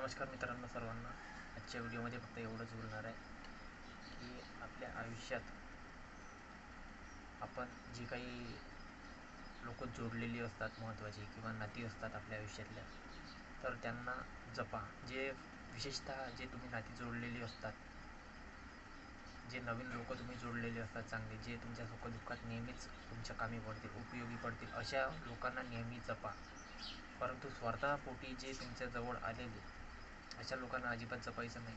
नमस्कार मित्रांनो सर्वांना. आजच्या व्हिडिओमध्ये फक्त एवढंच बोलणार आहे की आपल्या आयुष्यात आपण जी काही लोक जोडलेली असतात महत्त्वाची किंवा नाती असतात आपल्या आयुष्यातल्या तर त्यांना जपा. जे विशेषतः जे तुम्ही नाती जोडलेली असतात जे नवीन लोक तुम्ही जोडलेले असतात चांगले जे तुमच्या सुखदुःखात नेहमीच तुमच्या कामी पडतील उपयोगी पडतील अशा लोकांना नेहमी जपा. परंतु स्वार्थापोटी जे तुमच्याजवळ आलेले अशा लोकांना अजिबात जपायचं नाही.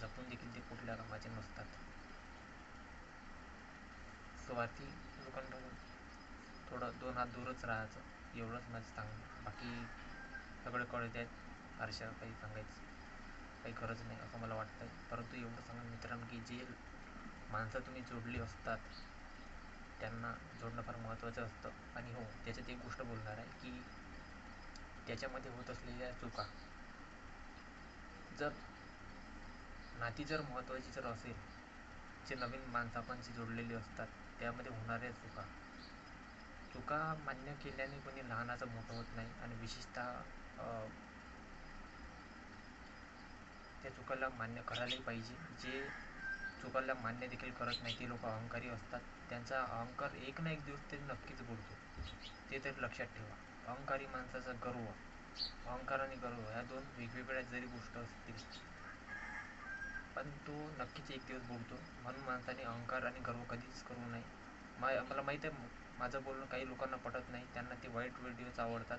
जपून देखील ते कुठल्या कामाचे नसतात. स्वार्थी लोकांपासून थोडं दोन हात दूरच राहायचं. एवढंच माझं सांगणं बाकी सगळे कळत आहेत हर्षा काही सांगायचं काही गरज नाही असं मला वाटतं आहे परंतु एवढं सांगा मित्रांनो की जे माणसं तुम्ही जोडली असतात त्यांना जोडणं फार महत्त्वाचं असतं. आणि हो त्याच्यात एक गोष्ट बोलणार आहे की त्याच्यामध्ये होत असलेल्या चुका जर नाती जर महत्त्वाची जर असेल जे नवीन माणसापांशी जोडलेली असतात त्यामध्ये होणाऱ्या चुका. चुका मान्य केल्याने कोणी लहानाचं मोठं होत नाही आणि विशेषतः त्या चुकाला मान्य करायलाही पाहिजे. जे चुकाला मान्य देखील करत नाही ते लोक अहंकारी असतात. त्यांचा अहंकार एक ना एक दिवस तरी नक्कीच बुडतो. ते तरी लक्षात ठेवा. अहंकारी माणसाचा गर्व अहंकार आणि गर्व ह्या दोन वेगवेगळ्या जरी गोष्ट असतील पण तो नक्कीच एक दिवस बोलतो. म्हणून माणसाने अहंकार आणि गर्व कधीच करू नये. मा मला माहीत आहे माझं बोलणं काही लोकांना पटत नाही. त्यांना ते वाईट व्हिडिओज आवडतात.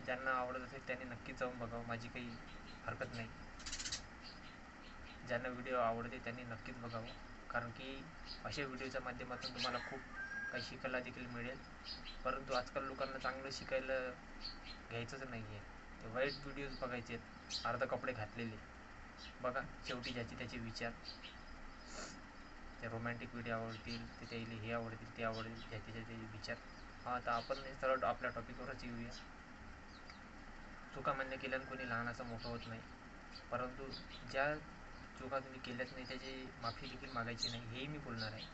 ज्यांना आवडत असेल त्यांनी नक्कीच जाऊन बघावं. माझी काही हरकत नाही. ज्यांना व्हिडिओ आवडते त्यांनी नक्कीच बघावं. कारण की अशा व्हिडिओच्या माध्यमातून तुम्हाला खूप काही शिकायला देखील मिळेल. परंतु आजकाल लोकांना चांगलं शिकायला घ्यायचंच नाही आहे ते वाईट व्हिडिओज बघायचे आहेत अर्ध कपडे घातलेले. बघा शेवटी ज्याचे त्याचे विचार. ते रोमॅन्टिक व्हिडिओ आवडतील ते त्याला हे आवडतील ते आवडतील ज्याचे त्याचे विचार. हां आता आपण सरळ आपल्या टॉपिकवरच येऊया. चुका मान्य केल्यानं कोणी लहानाचं मोठं होत नाही. परंतु ज्या चुका तुम्ही केल्याच नाही त्याची माफी देखील मागायची नाही हेही मी बोलणार आहे.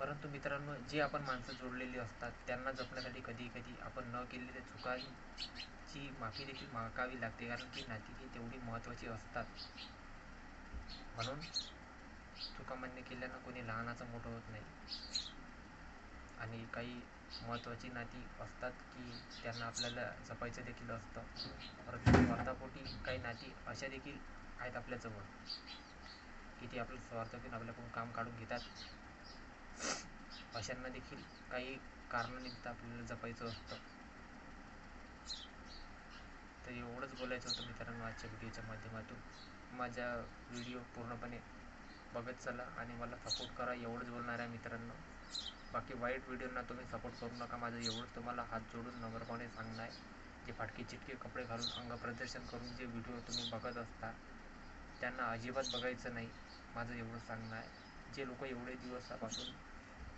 परंतु मित्रांनो जे आपण माणसं जोडलेली असतात त्यांना जपण्यासाठी कधी कधी आपण न केलेल्या चुकांची माफी देखील मागावी लागते कारण की नाती ही तेवढी महत्त्वाची असतात. म्हणून चुका मान्य केल्यानं कोणी लहानाचं मोठं होत नाही. आणि काही महत्त्वाची नाती असतात की त्यांना आपल्याला जपायचं देखील असतं. परंतु स्वार्थापोटी काही नाती अशा देखील आहेत आपल्याजवळ की ते आपलं स्वार्थ घेऊन आपल्याकडून काम काढून घेतात. अशांना देखील काही कारणानिमित्त आपल्याला जपायचं असतं. तर एवढंच बोलायचं होतं मित्रांनो आजच्या व्हिडिओच्या माध्यमातून. माझ्या व्हिडिओ पूर्णपणे बघत चला आणि मला सपोर्ट करा एवढंच बोलणार आहे मित्रांनो. बाकी वाईट व्हिडिओंना तुम्ही सपोर्ट करू नका माझं एवढंच तुम्हाला हात जोडून नम्रपणे सांगणं आहे. जे फाटके चिटके कपडे घालून अंगप्रदर्शन करून जे व्हिडिओ तुम्ही बघत असता त्यांना अजिबात बघायचं नाही माझं एवढं सांगणं आहे. जे लोक एवढे दिवसापासून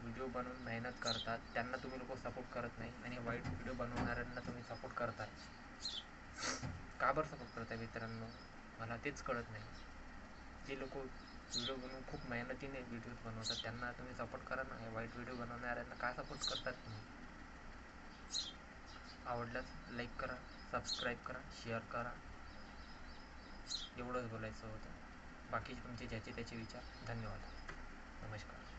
व्हिडिओ बनवून मेहनत करतात. त्यांना तुम्ही लोक सपोर्ट करत नाही आणि वाईट व्हिडिओ बनवणाऱ्यांना तुम्ही सपोर्ट करताय का बरं सपोर्ट करताय मित्रांनो? मला तेच कळत नाही. जे लोक व्हिडिओ बनवून खूप मेहनतीने व्हिडिओज बनवतात त्यांना तुम्ही सपोर्ट करा ना. वाईट व्हिडिओ बनवणाऱ्यांना का सपोर्ट करतात तुम्ही? आवडल्यास लाईक करा सबस्क्राईब करा शेअर करा. एवढंच बोलायचं होतं. बाकीचे तुमचे ज्याचे त्याचे विचार. धन्यवाद. नमस्कार.